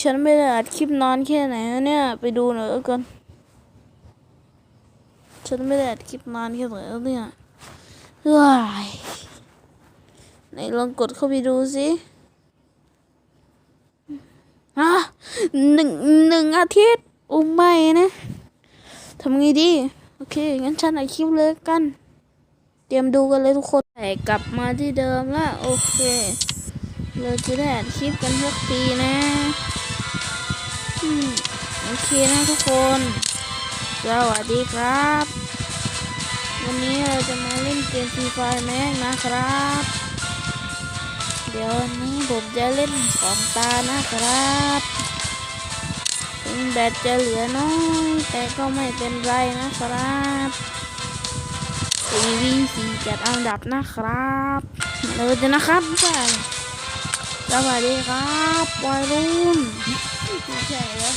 ฉันไม่ได้อัดคลิปนานแค่ไหนเนี่ย ไปดูหน่อยแล้วกัน ฉันไม่ได้อัดคลิปนานแค่ไหนแล้วเนี่ยว้ายไหนลองกดเข้าไปดูสิฮะหนึ่งหนึ่งอาทิตย์โอ้ไม่นะทำไงดี โอเค งั้นฉันอัดคลิปเลยกัน เตรียมดูกันเลยทุกคนแต่กลับมาที่เดิมแล้วโอเคเราจะได้อัดคลิปกันสักทีนะ โอเคนะทุกคน สวัสดีครับ วันนี้เราจะมาเล่นเกมฟรีไฟแม็กนะครับ เดี๋ยววันนี้ผมจะเล่นสองตานะครับถึงแบตจะเหลือน้อย แต่ก็ไม่เป็นไรนะครับสีวีสีจัดอันดับนะครับเราจะนะครับไปสวัสดีครับวัยรุ่น ไม่ใช่แล้ว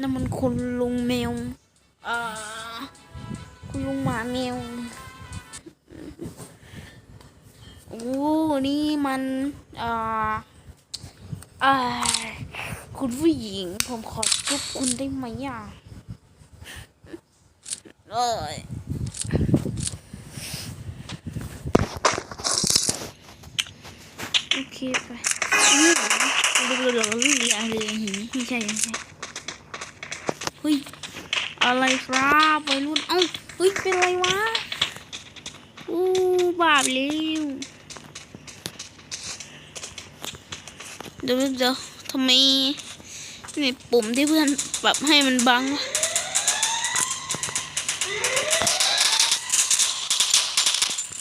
นั่นมันคุณลุงแมวอ่าคุณลุงหมาแมวโอ้นี่มันอ่าอ่าคุณผู้หญิง ผมขอจุ๊บคุณได้ไหมอะเอ้ยโอเคไป อืมเรือเรือเรือเรือหินไม่ใช่ไม่ใช่เฮ้ยอะไรครับวัยรุ่นเอ้าเฮ้ยเป็นไรวะอู้บาปเร็วเดี๋ยวเดี๋ยวทำไมมีปุ่มที่เพื่อนปรับให้มันบังวะ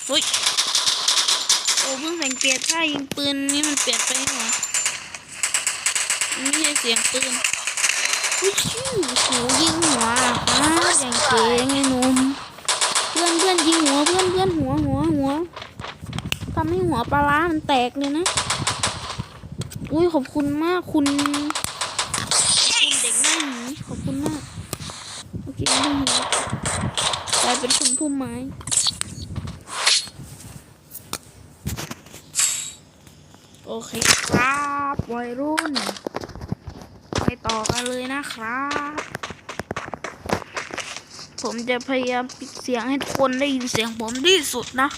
เฮ้ยโอ้เพิ่งสังเกตถ้ายิงปืนนี่มันเปลี่ยนไปเหรอ นี่เสียงปืนอุ้ยชิวชิวยิงหัวอะฮะอย่างเก๋ไงหนุ่มเพื่อนเพื่อนยิงหัวเพื่อนเพื่อนหัวหัวหัวทำให้หัวปลาร้ามันแตกเลยนะ อุ้ยขอบคุณมากคุณคุณเด็กหน้าหมีขอบคุณมากโอเคไม่หิวกลายเป็นคุณพุ่มไม้โอเคครับวัยรุ่น ต่อกันเลยนะครับ ผมจะพยายามปิดเสียงให้ทุกคนได้ยินเสียงผมที่สุดนะ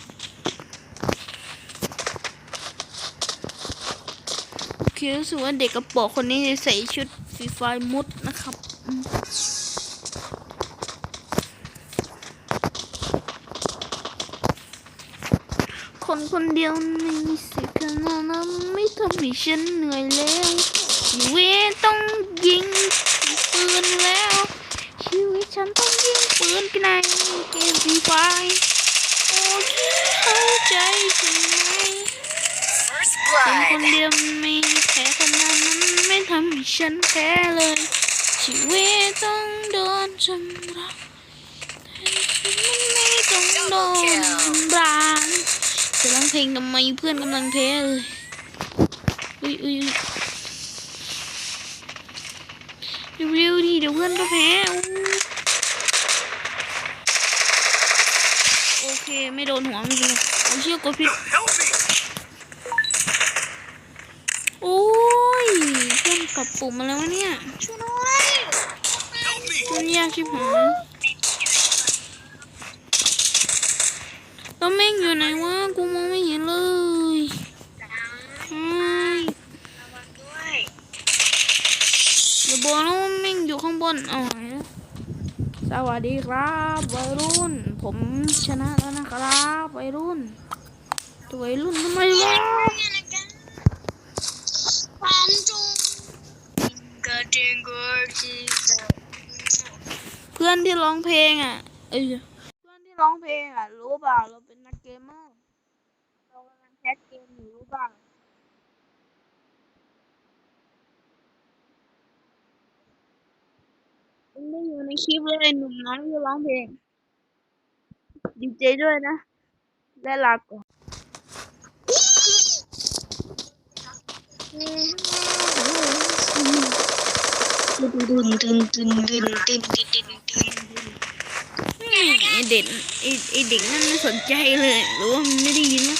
โอเครู้สึกว่าเด็กกระโปรงคนนี้ใส่ชุดฟรีไฟมุดนะครับคนคนเดียวไม่มีสิทธิ์ขนาดนั้นไม่ทำให้ฉันเหนื่อยแล้ว ชีวิตต้องยิงปืนแล้ว ชีวิตฉันต้องยิงปืนกันในเกมฟรีไฟโอ้คิดเข้าใจใช่ไหม First คนคน blood. เดียวไม่แพ้ขนาดนั้นไม่ทำให้ฉันแพ้เลย ชีวิตต้องโดนทำร้ายแต่ฉันไม่ต้องโดนทำร้ายจะร้องเพลงทำไมเพื่อนกำลังแพ้เลยอุ้ยอุ้ยอุ้ย เร็วๆดิเดี๋ยวเพื่อนก็แพ้อู้โอเคไม่โดนหัวไม่เป็นไรเอาเชือกกดผิด Help me! โอ้ยเพื่อนกดปุ่มมาแล้ววะเนี่ย Help me! มันยากชิบหายแล้วแม่งอยู่ไหนวะกูมองไม่เห็นเลยไอ้เดี๋ยวบอกนะว่าแม่งอยู่ข้าง บนอาหายสวัสดีครับวัยรุ่น ผมชนะแล้วนะครับวัยรุ่นตัววัยรุ่นทำไมวะเพื่อนที่ร้องเพลงอะเอ้ยเพื่อนที่ร้องเพลงอะ รู้เปล่าเราเป็นนักเกมเมอร์เรากำลังแคสเกมอยู่รู้เปล่า มันไม่อยู่ในคลิปเลยหนุ่มน้อยที่ร้องเพลง ดีใจด้วยนะและลาก่อนไอเด็กไอไอเด็กนั่นไม่สนใจเลยหรือว่ามันไม่ได้ยินวะ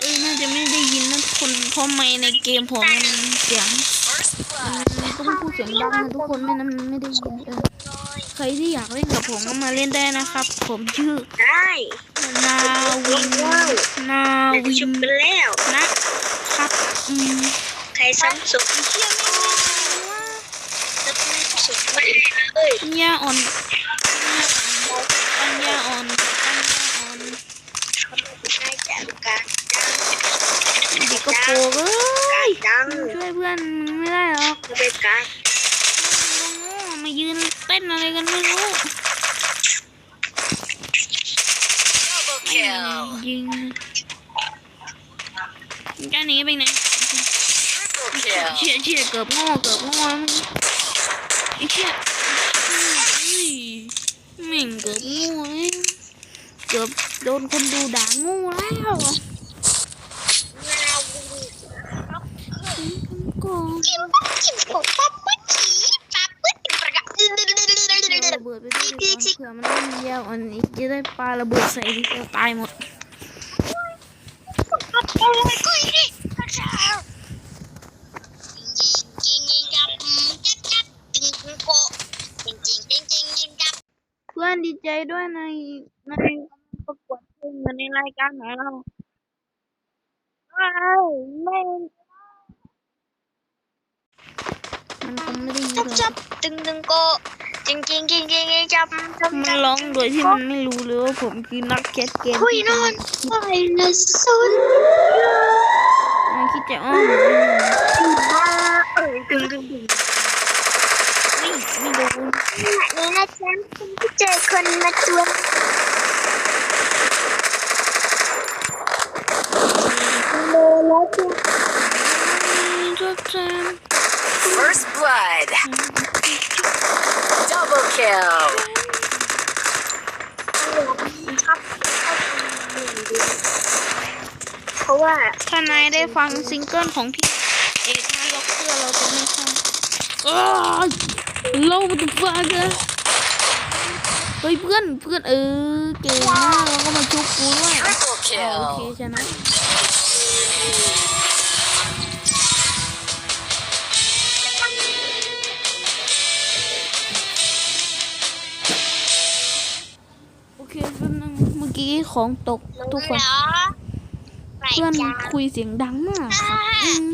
เออน่าจะไม่ได้ยินนะคนเพราะไม่ในเกมผมเสียง ต้องพูดเสียงดังนะทุกคนไม่นั้นมันไม่ได้ยินเออใครที่อยากเล่นกับผมก็มาเล่นได้นะครับ ผมชื่อได้นาวินนาไปวิชุนบกันแล้วนะครับอืมใครซ้ำสุดเชื่อไม่ได้ว่าจะไม่สุดไม่เลยปัญญาอ่อนปัญญาอ่อนปัญญาอ่อนได้จากการเด็กกระโปรงเอ้ย ดังช่วยเพื่อนมึงไม่ได้หรอกเป็นการโง่มายืนเต้นอะไรกันไม่รู้ double ยิงแค่นี้ไปไหน triple kill เชี่ยเชี่ยเกือบโง่เกือบโง่แล้วมึงไอ้เชี่ยอุ้ยแม่งเกือบโง่เลยเกือบโดนคนดูด่าโง่แล้วก็ จิ้มจิ้มผมปั๊บปั๊บฉีปั๊บปั๊บประกาศระเบิดไปด้วยดีกว่าเผื่อมันเล่นยาวอันนี้จะได้ปลาระเบิดใส่ทีเดียวตายหมดเพื่อนดีใจด้วยในในประกวดเพลงเหมือนในรายการของเราว้าวแม่ง มันคงไม่ได้ยินหรจัอบกจับตึงตึงโกจริงจริงจริงจริงจับจับมันร้องโดยที่มันไม่รู้เลยว่าผมคือนักแคสเกมคุยนอนไปละสุดมันคิดจะอ้อมตึงตึงตึงไม่ไม่โดนนี่นะฉันเจอคนมาชวนเลยแล้วจ้ะ ก็จะ First blood. Double kill. เพราะว่าถ้านายได้ฟังซิงเกิลของพี่เอกมาล็อกเกอร์เราจะไม่เข้าอ้าวโลมันจะฟังกันเฮ้ยเพื่อนเพื่อนเออเก่งมากแล้วก็มาชุบกูด้วยโอเคชนะ ของตกทุกคน เพื่อนคุยเสียงดังมากครับอืม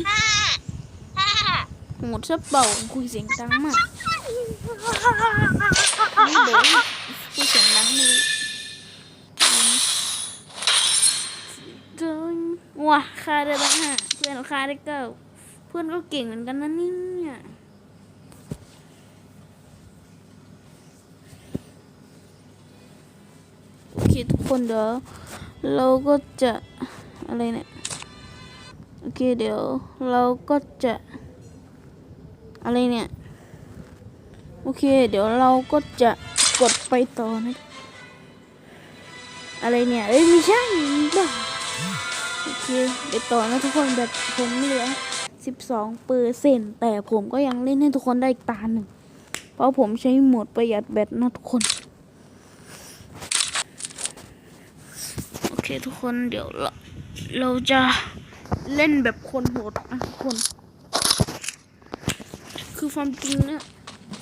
โหดซะเปล่าคุยเสียงดังมากไม่เดี๋ยวคุยเสียงดังไม่รู้อืมเดินว้าค่าได้บ้างฮะเพื่อนค่าได้เก้าเพื่อนก็เก่งเหมือนกันนะเนี่ยโอ เคทุกคนเดี๋ยวเราก็จะอะไรเนี่ยโอเคเดี๋ยวเราก็จะอะไรเนี่ยโอเค เดี๋ยวเราก็จะกดไปต่อนะอะไรเนี่ยเอ้ยไม่ใช่บ้าโอเคไปต่อนะทุกคนแบบผมเหลือ12เปอร์เซ็นต์แต่ผมก็ยังเล่นให้ทุกคนได้อีกตาหนึ่งเพราะผมใช้โหมดประหยัดแบตนะทุกคน โอ เคทุกคนเดี๋ยวเราเราจะเล่นแบบคนโหดนะทุกคน คือความจริงเนี่ย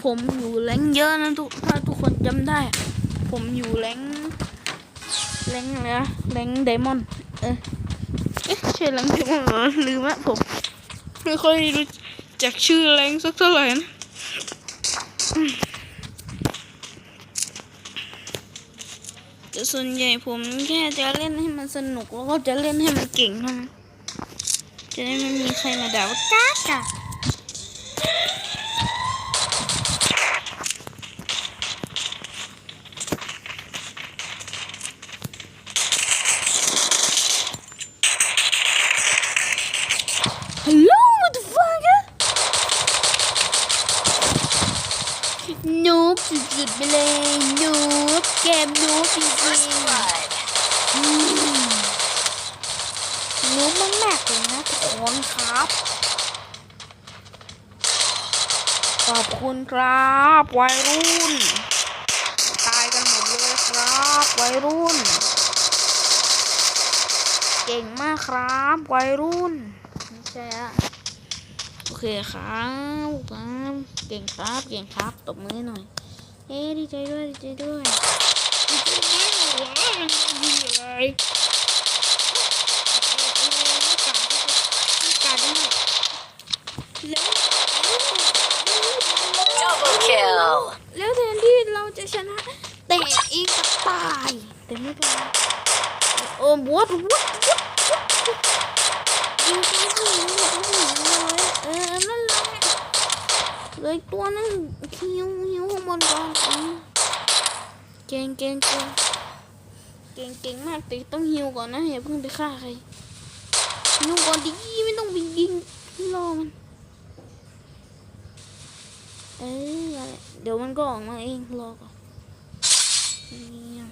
ผมอยู่แรงเยอะนะทุกถ้าทุกคนจำได้ ผมอยู่แรงแรงค์อะไรนะแรงไดมอนด์เออเอ๊ะใช่แรงไดมอนด์เหรอลืมอะผม ไม่ค่อยรู้จักชื่อแรงสักเท่าไหร่นะอืมแต่ ส่วนใหญ่ผมแค่จะเล่นให้มันสนุกแล้วก็จะเล่นให้มันเก่งเท่านั้นจะได้ไม่มีใครมาด่าว่าก้ากา Hello, motherfucker! นูบสุดๆไปเลยนูบ เกมนูจริงๆอืมนูบมากเลยนะทุกคนครับ ขอบคุณครับวัยรุ่น ตายกันหมดเลยครับวัยรุ่น เก่งมากครับวัยรุ่นไม่ใช่อะโอเคครับครับเก่งครับเก่งครับตบมือหน่อยเฮ้ดีใจด้วยดีใจด้วย ว้าวมันดีเลยกาดได้แล้วแล้วแทนที่เราจะชนะแต่อีกตายแต่ไม่เป็นไรโอ้วัดวัดวัดยิงไปผู้หญิงหมดผู้หญิงเลยเออนั่นแหละเหลยตัวนึงหิวหิวข้างบนก่อนอืมเก่งเก่งเก่ง เก่งเก่งมากแต่ต้องหิวก่อนนะอย่าเพิ่งไปฆ่าใครหิวก่อนดิไม่ต้องไปยิงรอมันเอ้ยอะไรเดี๋ยวมันก็ออกมาเองรอก่อนเนี่ย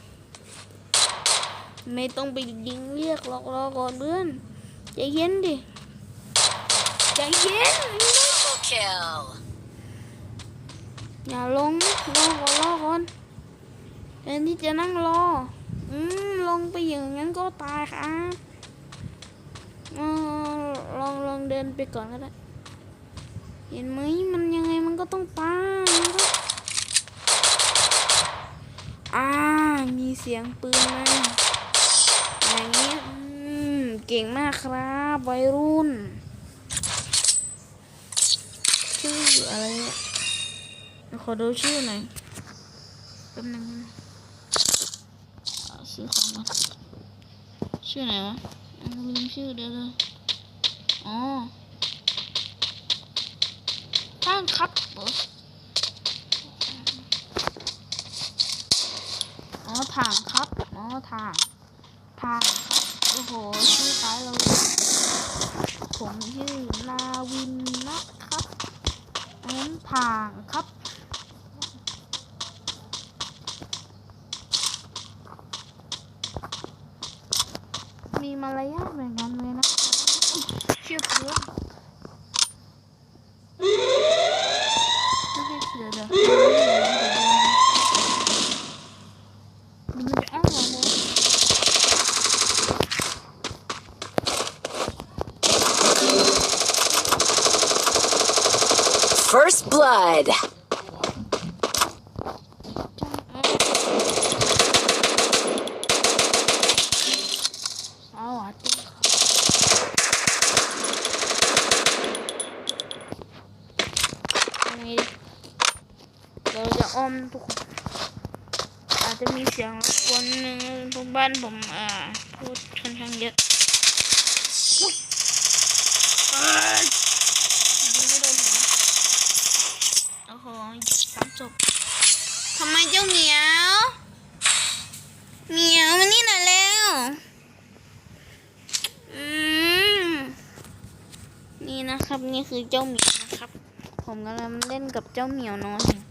ไม่ต้องไปยิงเรียกหรอกรอก่อนเพื่อนใจเย็นดิใจเย็น Double kill. อย่าลงนะรอก่อนรอก่อนแทนที่จะนั่งรอ อืมลงไปอย่างนั้นก็ตายครับอลองลองเดินไปก่อนก็ได้ เห็นไหมมันยังไงมันก็ต้องตายมันก็อ่า มีเสียงปืนมาอย่างเงี้ยอืมเก่งมากครับวัยรุ่นชื่ออะไรเนี่ยขอดูชื่อหน่อยแป๊บนึง ซื้อของก่อนชื่อไหนวะอ่าลืมชื่อเดี๋ยวเลยอ๋อท่านครับอ๋อทางครับอ๋อทางทางครับโอ้โหชื่อคล้ายเราผมชื่อนาวินนะครับอันนั้นทางครับ มีมารยาทเหมือนกันเลยนะเชื่อเพื่อน ไม่ใช่เสือเด้อมันจะ อ้อมเหรอโม First blood. เอาอะติ๊กยังไงดีเราจะอ้อมทุกคนอา จจะมีเสียงรบกวนหนึงพราะบ้านผมอ่าพูดค่อนข้างเยอะยิงไม่โดนหัวโอ้โหสามศพทำไมเจ้าเหมียวเหมียวมานี่หน่อยแล้วอืมนี่นะครับนี่คือเจ้าเหมียวนะครับ ผมกำลังเล่นกับเจ้าเหมียวน้อย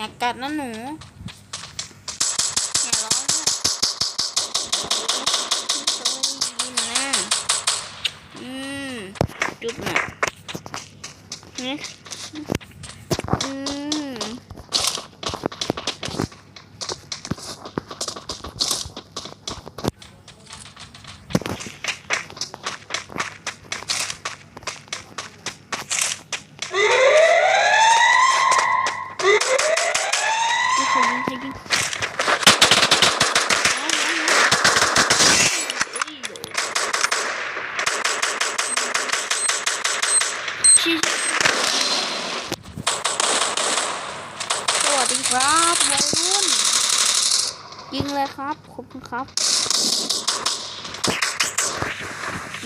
อย่ากกัดนะหนู อย่าร้องนะยิ้มนะอืมจุบหน่อยเนี่ยอืม นี่ใครยิงใครยิงชี้สวัสดีครับวัยรุ่นยิงเลยครับ ขอบคุณครับ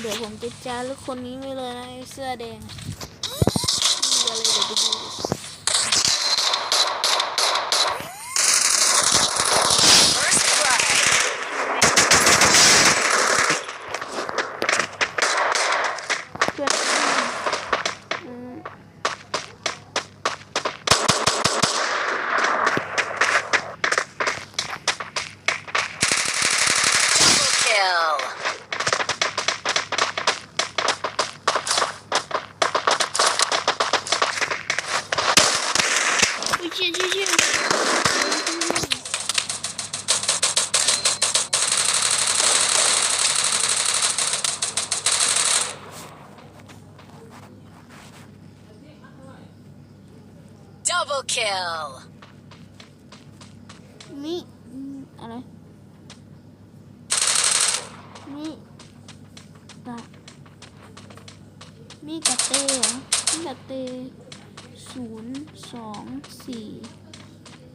เดี๋ยวผมจะจ้าลูกคนนี้ไปเลยนะเสื้อแดงนี่อะไรเดี๋ยวไปดู First blood. เพื่อนอืม Double kill. อุ้ยเชี่ยเชี่ยเชี่ย Double kill. มีอืมอะไรมีกะมีกะเตะมีกะเตะศูนย์สองสี่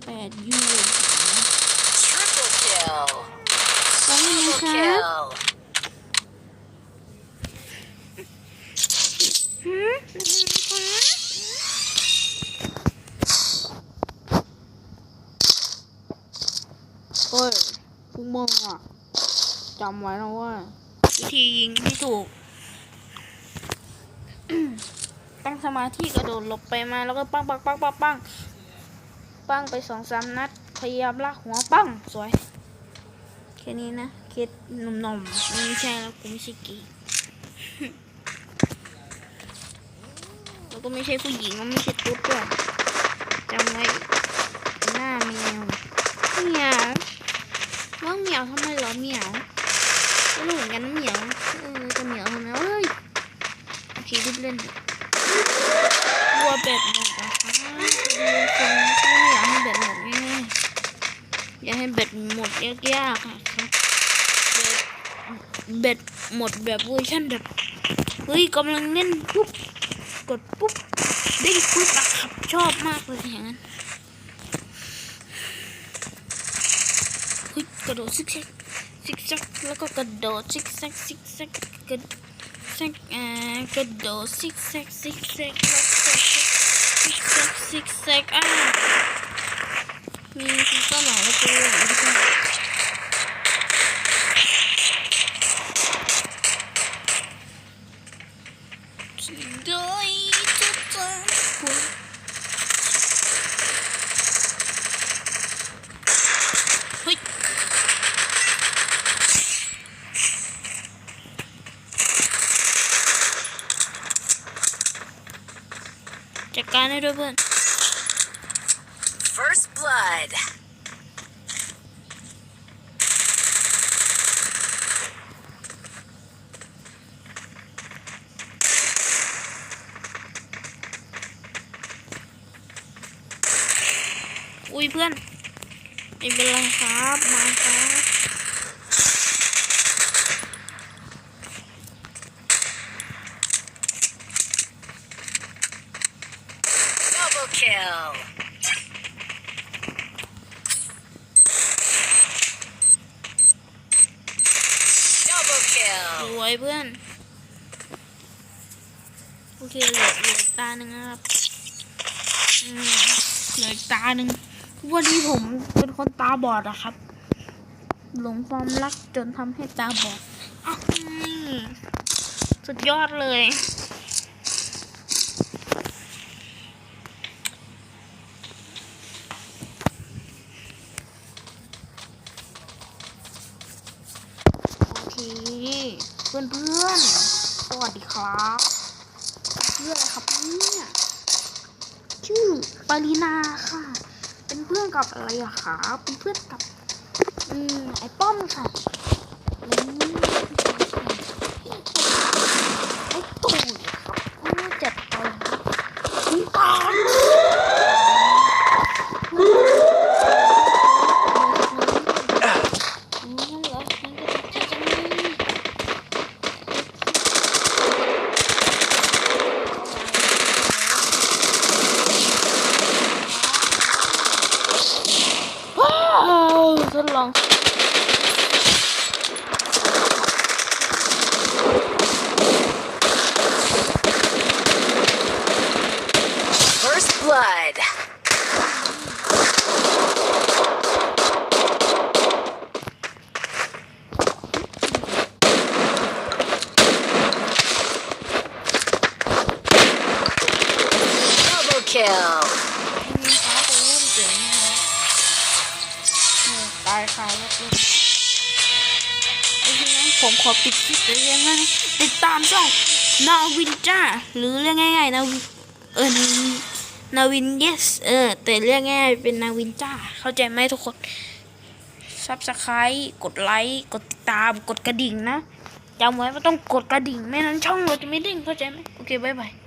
แปดยู Triple kill. ตอนนี้นะ Double ครับ kill. เฮ้ยพ วกมึงอะจำไว้นะว่าวิธียิงที่ถูก ตั้งสมาธิกระโดดหลบไปมาแล้วก็ปังปังปังปังปังปังไปสองสามนัด พยายามลากหัวปังสวย แค่นี้นะเคสหนุ่มๆไม่ใช่แล้วกูไม่ใช่กย์แล้วก็ไม่ใช่ผู้หญิงแล้วไม่ใช่ตุ๊ดด้วยจำไว้หน้าแมวเหมีย วว่าเหมียวทำไมเหรอเหมียวไม่รู้เหมือนกันนะเหมียวเออจะเหมียวทำไมเอ้ยโอเครีบเล่นเถอะกลัวแบตหมดอะคะดูคนก็ไม่อยากให้แบตหมดง่ายๆอยากให้แบตหมดยากๆอะครับแบตหมดแบบเวอร์ชันแบบเฮ้ยกำลังเล่นปุ๊บกดปุ๊บเด้ปุ๊บอะครับชอบมากเลยอย่างนั้น เฮ้ย กระโดดซิกแซกซิกแซกแล้วก็กระโดดซิกแซกซิกแซกกระแซกอ่ากระโดดซิกแซกซิกแซกแล้วก็ซิกแซกซิกแซกอ่ามีซิงเกิลหลังแล้วก็วไม่ใช่โดยจะจำหัวเฮ้ย จัดการให้ด้วยเพื่อน First blood. อุ้ยเพื่อน ไม่เป็นไรครับมาครับ Double kill. ส Double kill. วยเพื่อน โอเคเหลือเหลืออกตาหนึ่งนะครับอืมเหลืออีกตาหนึ่ง วันนี้ผมเป็นคนตาบอดอะครับ หลงความรักจนทำให้ตาบอดอสุดยอดเลย โอเค เพื่อนเพื่อนๆสวัสดีครับชื่ออะไรครับเนี่ย ชื่อปรินาค่ะ เพื่อนกับอะไรอะคะเป็นเพื่อนกับ อืมไอ้ป้อมค่ะอืมไอ้ตู่ครับอืมเจ็บไปคุณตาอืมเหรอมันก็จะจังเลย ว้าวทดลอง First blood. Double kill. มีฟ้าไปเริ่มเจ๋งนะคะนี่ตายคาแล้วเลยโอเคงั้นผมข อปิดคลิปไปเรียนนะติดตามช่องนาวินจ้าหรือเรียกง่ายๆนาวินเออนาวิน yes เออ แต่เรียกง่ายเป็นนาวินจ้า เข้าใจไหมทุกคนซับสไครต์กดไลค์กดติดตามกดกระดิ่งนะจำไว้ว่าต้องกดกระดิ่งไม่นั้นช่องเราจะไม่เด้งเข้าใจไหมโอเคบ๊ายบาย